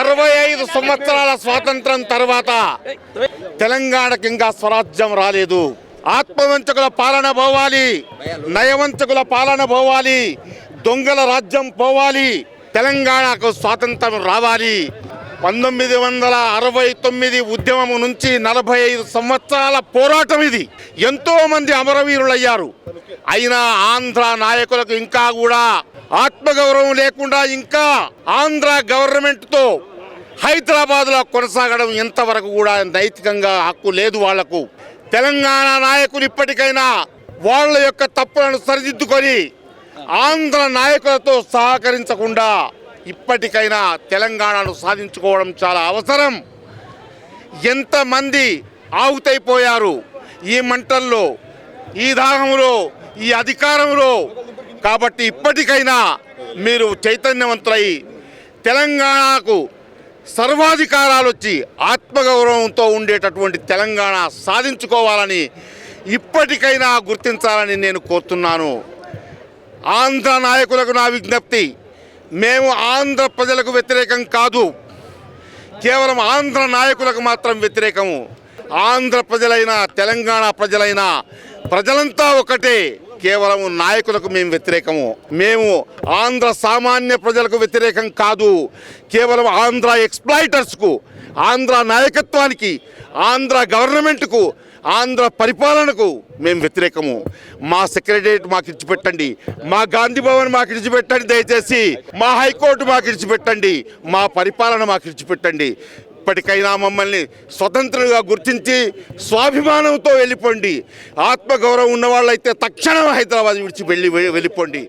అరవై ఐదు సంవత్సరాల స్వాతంత్రం తర్వాత తెలంగాణకి ఇంకా స్వరాజ్యం రాలేదు. ఆత్మవంచకుల పాలన పోవాలి. నయవంచకుల పాలన పోవాలి. దొంగల రాజ్యం పోవాలి. తెలంగాణకు స్వాతంత్రం రావాలి. పంతొమ్మిది వందల అరవై తొమ్మిది ఉద్యమం నుంచి నలభై ఐదు సంవత్సరాల పోరాటం ఇది. ఎంతో మంది అమరవీరులయ్యారు. అయినా ఆంధ్ర నాయకులకు ఇంకా కూడా ఆత్మగౌరవం లేకుండా ఇంకా ఆంధ్ర గవర్నమెంట్తో హైదరాబాద్లో కొనసాగడం ఎంతవరకు కూడా నైతికంగా హక్కు లేదు వాళ్ళకు. తెలంగాణ నాయకులు ఇప్పటికైనా వాళ్ళ యొక్క తప్పులను సరిదిద్దుకొని ఆంధ్ర నాయకులతో సహకరించకుండా ఇప్పటికైనా తెలంగాణను సాధించుకోవడం చాలా అవసరం. ఎంతమంది ఆవుతైపోయారు ఈ మంటల్లో ఈ దాహంలో ఈ అధికారంలో కాబట్టి ఇప్పటికైనా మీరు చైతన్యవంతులై తెలంగాణకు సర్వాధికారాలు వచ్చి ఆత్మగౌరవంతో ఉండేటటువంటి తెలంగాణ సాధించుకోవాలని ఇప్పటికైనా గుర్తించాలని నేను కోరుతున్నాను. ఆంధ్ర నాయకులకు నా విజ్ఞప్తి మేము ఆంధ్ర ప్రజలకు వ్యతిరేకం కాదు. కేవలం ఆంధ్ర నాయకులకు మాత్రం వ్యతిరేకము. ఆంధ్ర ప్రజలైన తెలంగాణ ప్రజలైన ప్రజలంతా ఒకటే. కేవలం నాయకులకు మేము వ్యతిరేకము. మేము ఆంధ్ర సామాన్య ప్రజలకు వ్యతిరేకం కాదు. కేవలం ఆంధ్ర ఎక్స్ప్లాయిటర్స్కు ఆంధ్ర నాయకత్వానికి ఆంధ్ర గవర్నమెంట్కు ఆంధ్ర పరిపాలనకు మేము వ్యతిరేకము. మా సెక్రటరియట్ మాకు ఇచ్చిపెట్టండి. మా గాంధీ భవన్ మాకు ఇచ్చిపెట్టండి దయచేసి. మా హైకోర్టు మాకు ఇచ్చిపెట్టండి. మా పరిపాలన మాకు ఇచ్చిపెట్టండి. ఇప్పటికైనా మమ్మల్ని స్వతంత్రంగా గుర్తించి స్వాభిమానంతో వెళ్ళిపోండి. ఆత్మగౌరవం ఉన్నవాళ్ళైతే తక్షణం హైదరాబాద్ విడిచి వెళ్ళి వెళ్ళిపోండి.